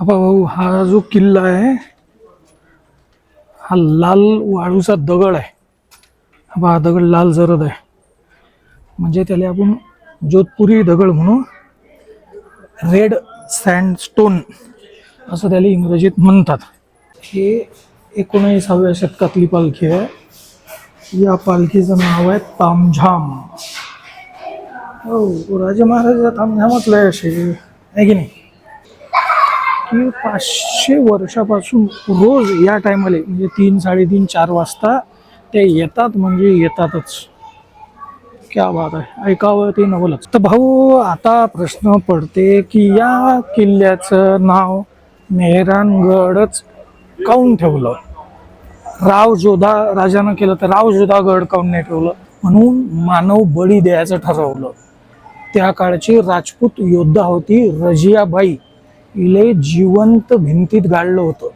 हा भाऊ हा जो किल्ला आहे हा लाल वाळूचा दगड आहे. हा हा दगड लाल जरद आहे. म्हणजे त्याला आपण जोधपुरी दगड म्हणू. रेड सँडस्टोन असं त्याला इंग्रजीत म्हणतात. हे एकोणीसाव्या शतकातली पालखी आहे. या पालखीचं नाव आहे तामझाम. हो राजे महाराजा तामझामातलं लय असे आहे की नाही? की पाचशे वर्षापासून रोज या टायमाला म्हणजे तीन साडेतीन चार वाजता ते येतात म्हणजे येतातच. क्या बात आहे. ऐकावं ते नवलच. तर भाऊ आता प्रश्न पडते की या किल्ल्याचं नाव मेहरानगडच काऊन ठेवलं? राव जोधा राजानं केलं तर राव जोधागड काऊन नाही ठेवलं? म्हणून मानव बळी द्यायचं ठरवलं. त्या काळची राजपूत योद्धा होती रजियाबाई. इले जिवंत भिंतीत गाडलं होतं.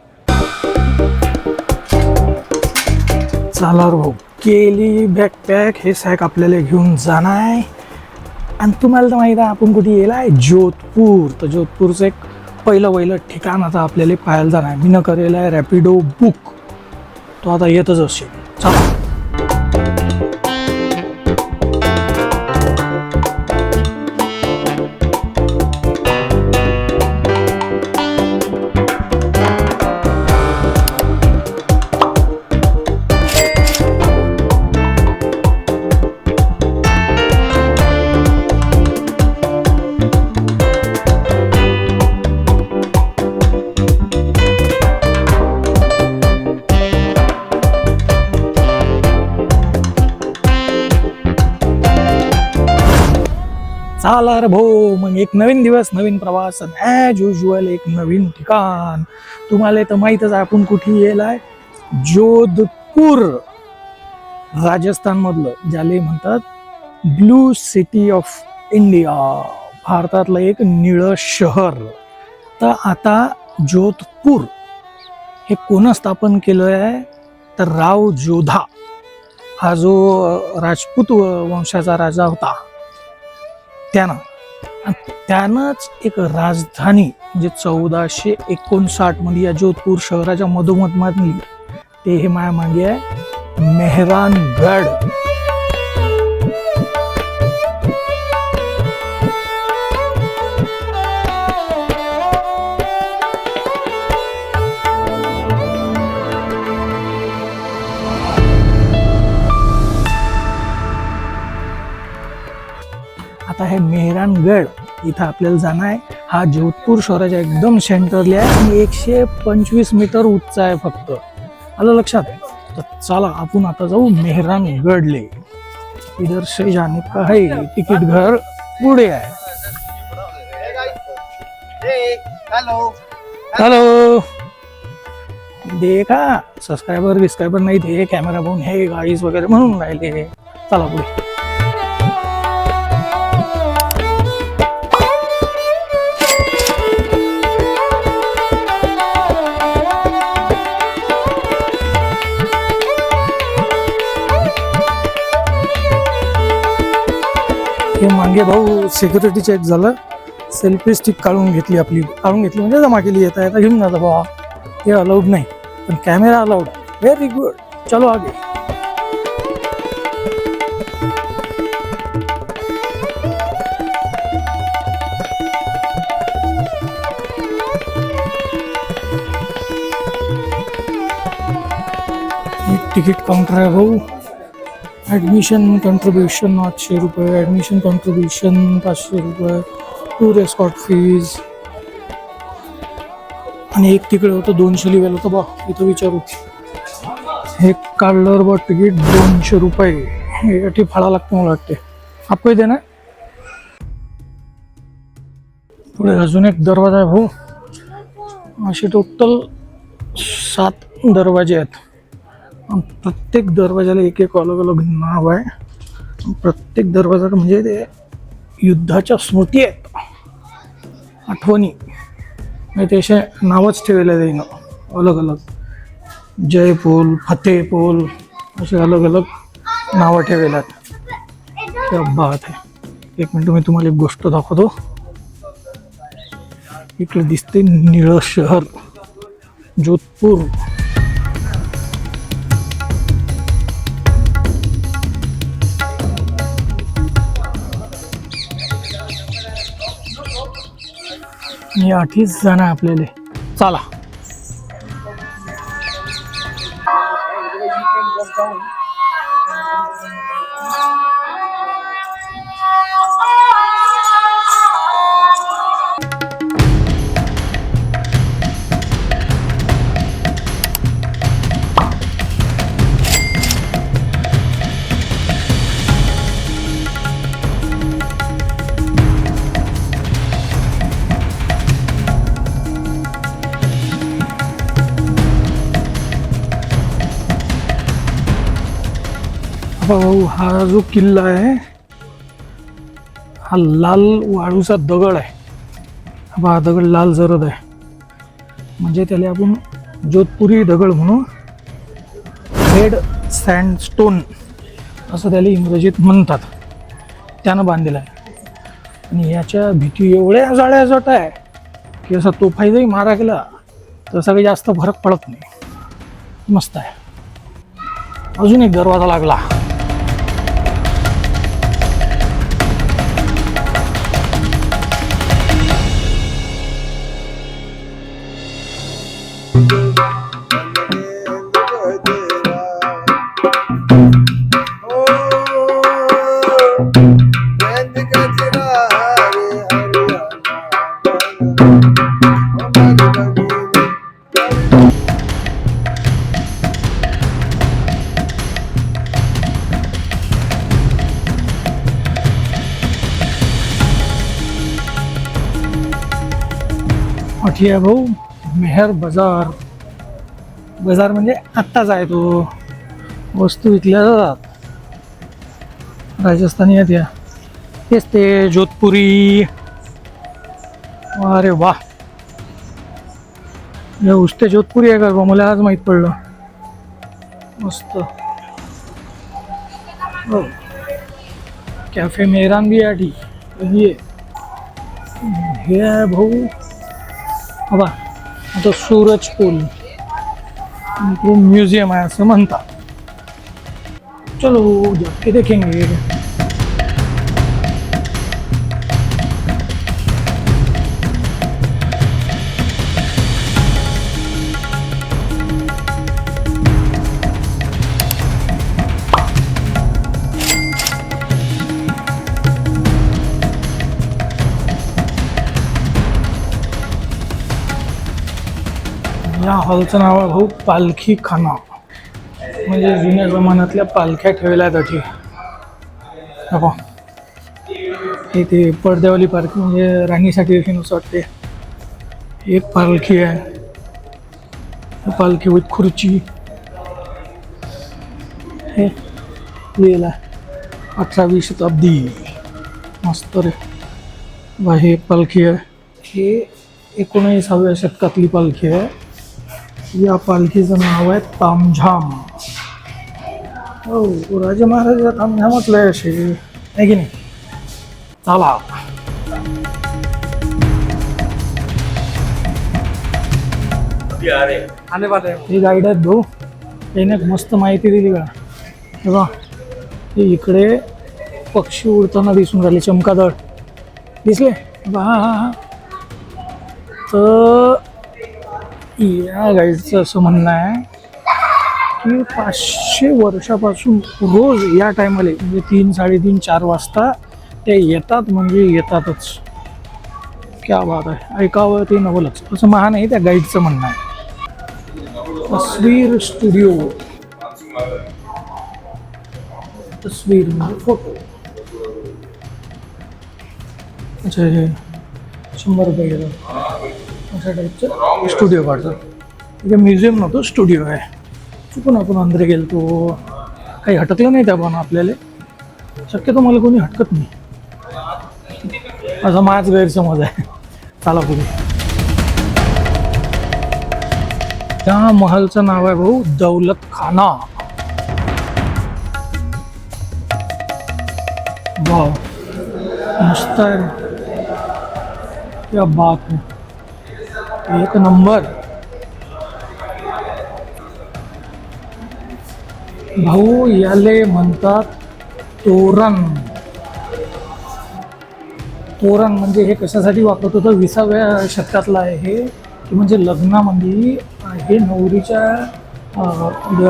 चला रे भाऊ केली बॅकपॅक हे सॅक आपल्याला घेऊन जाणार. आहे आणि तुम्हाला तर माहीत आहे आपण कुठे येलाय जोधपूर. तर जोधपूरचं एक पहिलं पहिलं ठिकाण आता आपल्याला पाहायला जाणार आहे. मी न करेल आहे रॅपिडो बुक तो आता येतच असेल. झाला रे भाऊ मग एक नवीन दिवस नवीन प्रवास ॲज युजल एक नवीन ठिकाण. तुम्हाला तर माहीतच आपण कुठे येलाय जोधपूर राजस्थान मधलं ज्याला म्हणतात ब्लू सिटी ऑफ इंडिया भारतातलं एक निळं शहर. तर आता जोधपूर हे कोण स्थापन केलं आहे तर राव जोधा. हा जो राजपूत वंशाचा राजा होता. त्यानं. आणि त्यानंच एक राजधानी म्हणजे चौदाशे एकोणसाठमध्ये या जोधपूर शहराच्या मधोमध ते हे माया मागे आहे मेहरानगड. आता हे मेहरानगड. इथं आपल्याला जाणं आहे. हा जोधपूर शहराच्या एकदम सेंटरली आहे आणि एकशे पंचवीस मीटर उंच आहे फक्त. आलं लक्षात? तर चला आपण आता जाऊ मेहरानगडले. इधर से जाने का है तिकीट घर पुढे आहे. हॅलो देखा सबस्क्रायबर बिस्क्रायबर नाही ते कॅमेरा पाहून हे गाडीज वगैरे म्हणून राहिले. चला पुढे. हे भाऊ सिक्युरिटी चेक झालं. सेल्फी स्टिक काढून घेतली आपली. काढून घेतली म्हणजे जमा केली येता येता घेऊन जाता बाबा हे अलाउड नाही. पण कॅमेरा अलाउड व्हेरी गुड चलो आगे. तिकीट काउंटर आहे भाऊ. ॲडमिशन कॉन्ट्रीब्युशन आठशे रुपये ॲडमिशन कॉन्ट्रीब्युशन पाचशे रुपये टूर एस्कॉट फीज आणि एक तिकडे होतं दोनशे लिव्हल होतं बा इथं विचारू. हे काढल्यावर बा तिकीट दोनशे रुपये. हे फाळा लागतं मला वाटते. आपको दे ना पुढे अजून एक दरवाजा आहे भाऊ. असे टोटल सात दरवाजे आहेत. प्रत्येक दरवाजाला एक एक अलग अलग नाव आहे. प्रत्येक दरवाजा म्हणजे ते युद्धाच्या स्मृती आहेत. आठवणी. म्हणजे ते असे नावच ठेवले जाईन अलग अलग जयपूल पोल असे अलग अलग नावं ठेवलेल्या आहेत. बात आहे एक मिनटं मी तुम्हाला एक गोष्ट दाखवतो. इकडे दिसते निळं शहर जोधपूर. आणि आठीच जण आपल्याला. चला. भाऊ हा जो किल्ला आहे हा लाल वाळूचा दगड आहे. हा हा दगड लाल जरद आहे. म्हणजे त्याला आपण जोधपुरी दगड म्हणू. रेड सँडस्टोन असं त्याला इंग्रजीत म्हणतात. त्यानं बांधलेलं आहे. आणि याच्या भीती एवढ्या जाळ्या जट आहे की असा तोफाई जरी मारा गेला तर काही जास्त फरक पडत नाही. मस्त आहे. अजून एक दरवाजा लागला. आहे भाऊ. मेहर बाजार. बाजार म्हणजे आत्ताच आहे तो. वस्तू विकल्या जातात. राजस्थानी आहेत या. तेच ते जोधपुरी. अरे वा. या उष्टे जोधपुरी आहे का मला आज माहीत पडलं. मस्त. हो. कॅफे मेहरान भी आहे. हे आहे भाऊ. हवा आता सूरज पूल इकडे म्युझियम आहे असं म्हणतात. चलो जाके देखेंगे या हॉलचं नाव आहे भाऊ पालखी खाना. म्हणजे जुन्या जमान्यातल्या पालख्या ठेवल्या त्याची हा हे ते पडद्यावाली पालखी म्हणजे राणीसाठी असं वाटते एक पालखी आहे. पालखी विथ खुर्ची. हे लिहिलं अठरावी शताब्दी. मस्त रे. बा हे एक पालखी आहे. हे एकोणीसाव्या शतकातली पालखी आहे. या पालखीचं नाव आहे तामझाम. हो राजे महाराजा तामझामच लय असे आहे की नाही? चला. ही गाईड आहेत भाऊ. त्याने एक मस्त माहिती दिली का हे बा हे इकडे पक्षी उडताना दिसून राहिले चमकादळ दिसले? बा हा हा हा. तर या गाईडचं असं म्हणणं आहे की पाचशे वर्षापासून रोज या टायमाला म्हणजे तीन साडेतीन चार वाजता ते येतात म्हणजे येतातच. क्या बात आहे. ऐकावं ते नवलच. असं महान आहे त्या गाईडचं म्हणणं आहे. तस्वीर स्टुडिओ. तस्वीर म्हणजे फोटो. अच्छा हे शंभर रुपये अशा टाईपचं स्टुडिओ काढतात इथे म्युझियम नव्हतं स्टुडिओ आहे. चुकून आपण अंदर गेलतो. काही हटकलं नाही त्या पण आपल्याला. शक्यतो मला कोणी हटकत नाही. असा माझाच गैरसमज आहे. चला पुढे. त्या महलचं नाव आहे भाऊ दौलत खाना वाव. मस्त आहे. या क्या बात है एक नंबर. भाऊ याले म्हणतात तोरण. तोरण म्हणजे हे कशासाठी वापरत होतं? विसाव्या शतकातलं आहे हे. की म्हणजे लग्नामध्ये हे नवरीच्या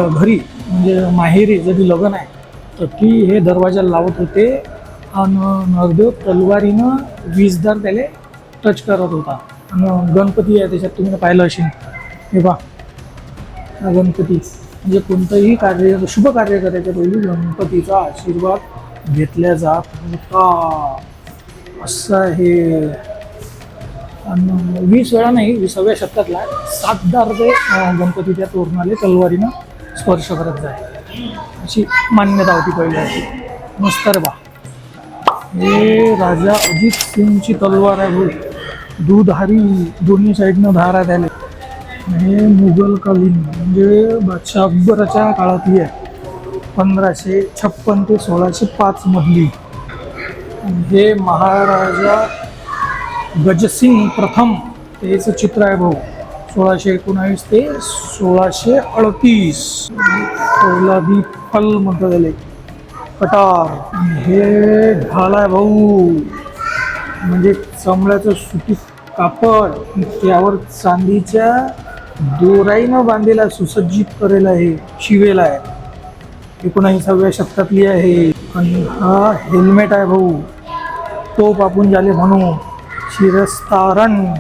घरी म्हणजे माहेरी जरी लग्न आहे तर ती हे दरवाजा लावत होते आणि नरदेव तलवारीनं वीजदार त्याला टच करत होता. गणपती आहे त्याच्यात तुम्ही पाहिलं असेल. हे बा हा गणपती. म्हणजे कोणतंही कार्य शुभ कार्य करायच्या पहिली गणपतीचा आशीर्वाद घेतल्या जात होता असं आहे. आणि वीस वेळा नाही विसाव्या शतकातला सातदा ते अं, गणपती त्या तोरणाले तलवारीनं स्पर्श करत जाय. अशी मान्यता होती पहिल्याची मस्त बा. हे राजा अजित सिंगची तलवार आहे भाऊ दुधारी दोन्ही साईडनं धारा त्याले हे मुघलकालीन म्हणजे बादशाह अकबराच्या काळातली आहे. पंधराशे छप्पन ते सोळाशे पाचमधली हे महाराजा गजसिंग प्रथम तेच चित्र आहे भाऊ. सोळाशे एकोणावीस ते सोळाशे अडतीस. पोलादी फल म्हणतात त्याले. कटार. हे ढाल आहे भाऊ. म्हणजे चमड्याचं सुटी कापड त्यावर चांदीच्या दोराईनं बांधलेला सुसज्जित करेला आहे शिवेला आहे. एकोणावीसाव्या शतकातली आहे आणि हा हेल्मेट आहे भाऊ. तोप आपण झाले म्हणू शिरस्तारण.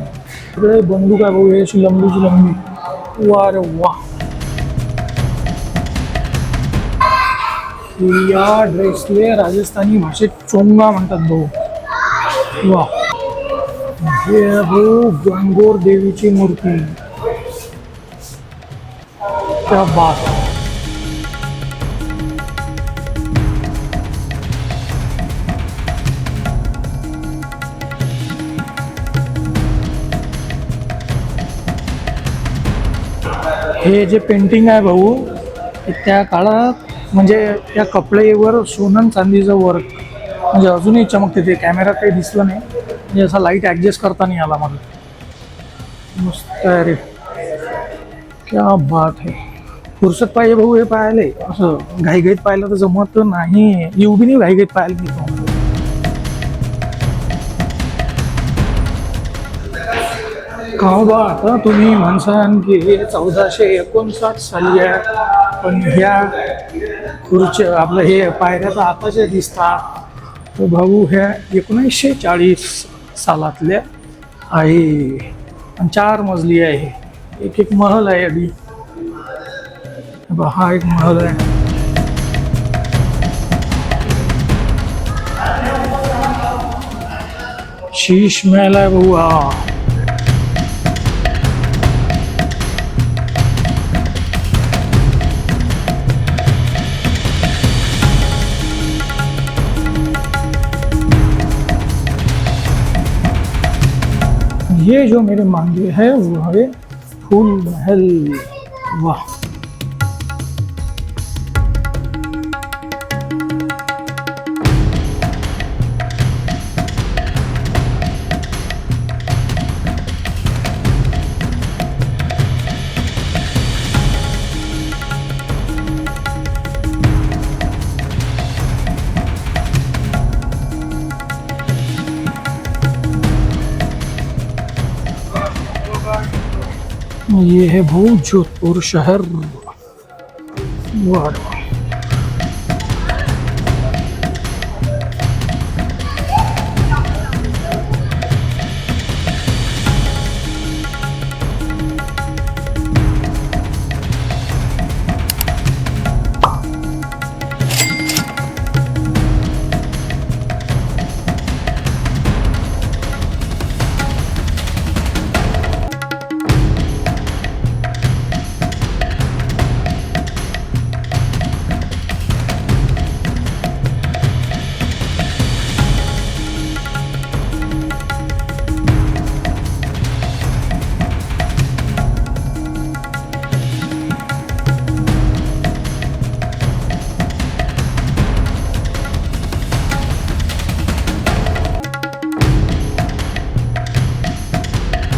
सगळे बंदूक आहे भाऊ हे लंबीची लंबी. वा रे वा. या ड्रेसले राजस्थानी भाषेत चोंगा म्हणतात भाऊ. वा. हे हो भाऊ गणगोर देवीची मूर्ती. त्या बात. हे जे पेंटिंग आहे भाऊ त्या काळात म्हणजे त्या कपड्यावर सोनन चांदीचं वर्क म्हणजे अजूनही चमकते ते कॅमेरा काही दिसलं नाही. म्हणजे असा लाइट ॲडजस्ट करता नाही आला मला. मस्त अरे क्या बात आहे फुरसत पाहिजे भाऊ हे पाहिले असं घाईघाईत पाहिलं तर जमत नाही. येऊ बी नाही घाईघाईत पाहायला मी. का बा आता तुम्ही म्हणसान की हे चौदाशे एकोणसाठ साली आहे. पण ह्या खुर्च्या आपलं हे पायऱ्या तर आताच्या दिसतात. तर भाऊ ह्या एकोणीसशे चाळीस सालातल्या आहे आणि चार मजली आहे. एक एक महल आहे आधी. बा, हा एक महल आहे. शीश महल आहे भाऊ हा. ये जो मेरे मांगे है वो है फूल महल। वाह। ये है भू जोधपुर शहर। वाह।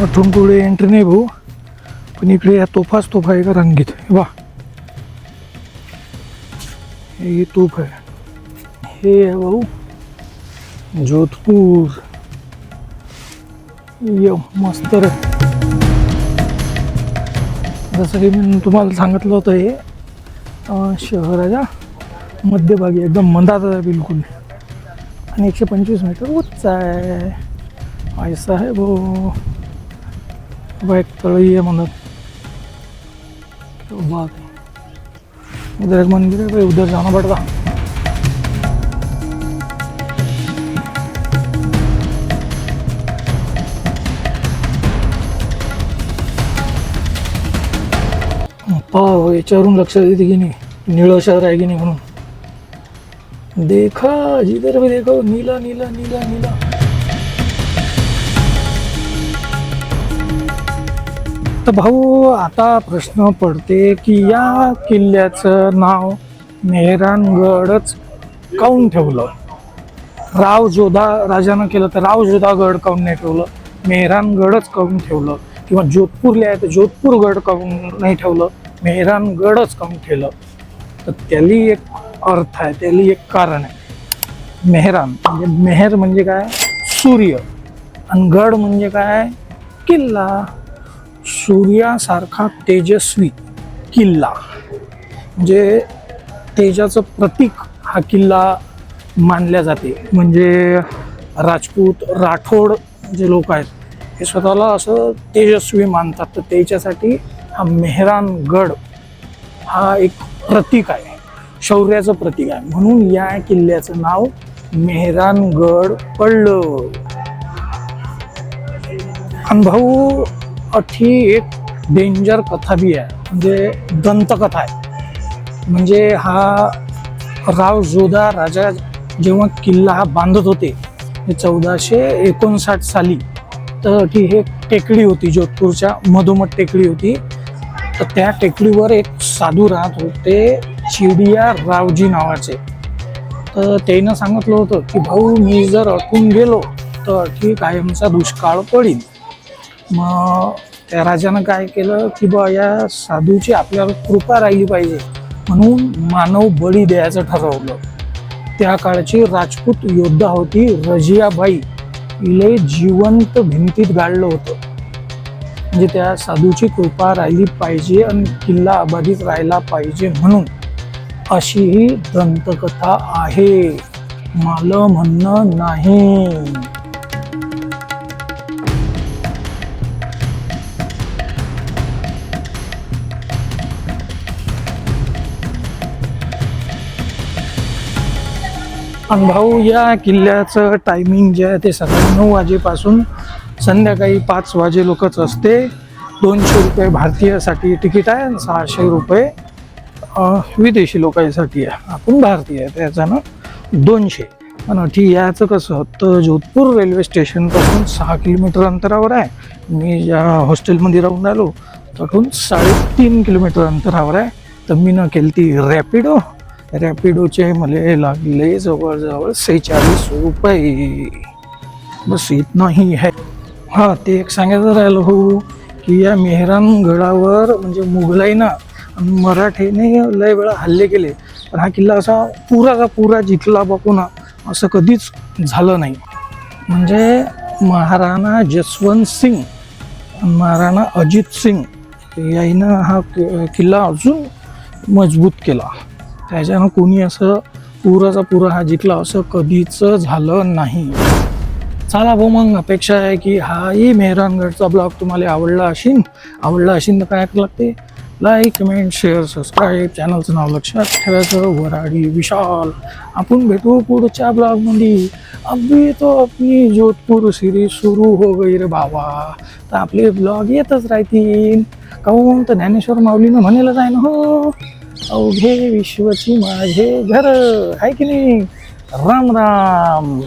इथून पुढे एंट्री नाही भाऊ. पण इकडे या तोफाच तोफा आहे का रंगीत? वा ही तोफ आहे. हे आहे भाऊ. जोधपूर. ये मस्त रे. जसं की मी तुम्हाला सांगितलं होतं हे शहराच्या मध्यभागी एकदम मंदात आहे बिलकुल. आणि एकशे पंचवीस मीटर उच्च आहे. ऐसा आहे भाऊ. बाइक तळी आहे म्हणत क्या बात है उधर एक मंदिर है भाई उधर जाना पड़ता. पाव याच्यावरून लक्षात येते की नाही? निळं शहर आहे की नाही म्हणून? देखा जिधर भी देखो नीला नीला नीला नीला. तर भाऊ आता प्रश्न पडते की या किल्ल्याचं नाव मेहरानगडच काऊन ठेवलं? राव जोधा राजानं केलं तर राव जोधागड काऊन नाही ठेवलं? मेहरानगडच काऊन ठेवलं? किंवा जोधपूरला आहे तर जोधपूरगड काऊन नाही ठेवलं? मेहरानगडच काऊन ठेवलं? तर त्याली एक अर्थ आहे त्याली एक कारण आहे. मेहरान म्हणजे मेहर म्हणजे काय? सूर्य. आणि गड म्हणजे काय? किल्ला. सूर्यासारखा तेजस्वी किल्ला. म्हणजे तेजाचं प्रतीक हा किल्ला मानल्या जाते. म्हणजे राजपूत राठोड जे लोक आहेत हे स्वतःला असं तेजस्वी मानतात. तर त्याच्यासाठी हा मेहरानगड हा एक प्रतीक आहे. शौर्याचं प्रतीक आहे. म्हणून या किल्ल्याचं नाव मेहरानगड पडलं. अनुभाऊ अठी एक डेंजर कथा बी आहे. म्हणजे दंतकथा आहे. म्हणजे हा राव जोधा राजा जेव्हा किल्ला हा बांधत होते चौदाशे एकोणसाठ साली तर ती हे टेकडी होती जोधपूरच्या मधोमध टेकडी होती. तर त्या टेकडीवर एक साधू राहत होते चिडिया रावजी नावाचे. तर त्यानं सांगितलं होतं की भाऊ मी जर अटून गेलो तर अठी कायमचा दुष्काळ पडीन. मग त्या राजानं काय केलं की बा या साधूची आपल्यावर कृपा राहिली पाहिजे म्हणून मानव बळी द्यायचं ठरवलं. त्या काळची राजपूत योद्धा होती रजियाबाई. इले जिवंत भिंतीत गाडलं होतं. म्हणजे त्या साधूची कृपा राहिली पाहिजे आणि किल्ला अबाधित राहिला पाहिजे म्हणून. अशी ही दंतकथा आहे. मला म्हणणं नाही. आणि भाऊ या किल्ल्याचं टायमिंग जे आहे ते सकाळी नऊ वाजेपासून संध्याकाळी पाच वाजे लोकच असते. दोनशे रुपये भारतीयासाठी तिकीट आहे आणि सहाशे रुपये विदेशी लोकांसाठी आहे. आपण भारतीय आहे त्याच्यानं दोनशे. पण अठी याचं कसं तर जोधपूर रेल्वे स्टेशनपासून सहा किलोमीटर अंतरावर आहे. मी ज्या हॉस्टेलमध्ये राहून राहिलो तिथून साडेतीन किलोमीटर अंतरावर आहे. तर मी न केली ती रॅपिडो रॅपिडोचे मला लागले जवळजवळ सेहेचाळीस रुपये. बस इतना ही है हां ते एक सांगायचं राहिलं हो की या मेहरानगडावर म्हणजे मुघलाईनं मराठीने लय वेळा हल्ले केले. पण हा किल्ला असा पुराचा पुरा जिंकला बापून असं कधीच झालं नाही. म्हणजे महाराणा जसवंत सिंग महाराणा अजित सिंग याईनं हा किल्ला अजून मजबूत केला. त्याच्यानं कोणी असं पुराचा पुरा हा जिंकला असं कधीच झालं नाही. चला भाऊ मग अपेक्षा आहे की हाही मेहरानगडचा ब्लॉग तुम्हाला आवडला असेल आवडला असेल तर काय लागते लाईक कमेंट शेअर सबस्क्राईब चॅनलचं नाव लक्षात ठेवायचं. वराडी विशाल. आपण भेटू पुढच्या ब्लॉगमध्ये. अगदी तो आपली जोधपूर सिरीज सुरू हो गई रे बाबा. तर आपले ब्लॉग येतच राहतील. काहून? तर ज्ञानेश्वर माऊलीनं म्हणेलच आहे ना हो. अवघे विश्वची माझे घर आहे की नाही? राम राम.